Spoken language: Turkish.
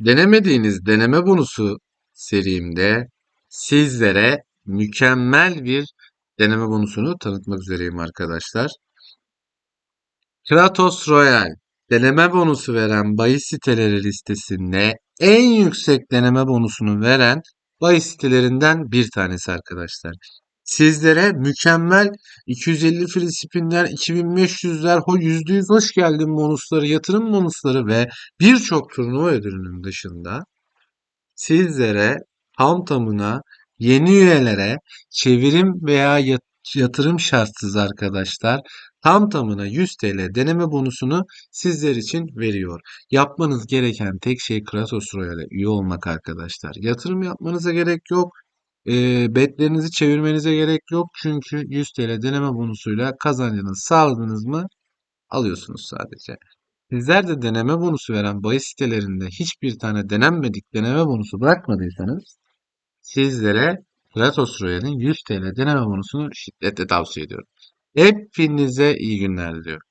Denemediğiniz deneme bonusu serimde sizlere mükemmel bir deneme bonusunu tanıtmak üzereyim arkadaşlar. Kratos Royal deneme bonusu veren bahis siteleri listesinde en yüksek deneme bonusunu veren bahis sitelerinden bir tanesi arkadaşlar. Sizlere mükemmel 250 free spinler, 2500'ler, ho %100 hoş geldin bonusları, yatırım bonusları ve birçok turnuva ödülünün dışında sizlere tam tamına yeni üyelere çevirim veya yat- yatırım şartsız arkadaşlar tam tamına 100 TL deneme bonusunu sizler için veriyor. Yapmanız gereken tek şey Kratos Royale'e üye olmak arkadaşlar. Yatırım yapmanıza gerek yok. E, betlerinizi çevirmenize gerek yok. Çünkü 100 TL deneme bonusuyla kazancınızı sağladınız mı alıyorsunuz sadece. Sizler de deneme bonusu veren bahis sitelerinde hiçbir tane denenmedik deneme bonusu bırakmadıysanız sizlere Kratos Royale'in 100 TL deneme bonusunu şiddetle tavsiye ediyorum. Hepinize iyi günler diliyorum.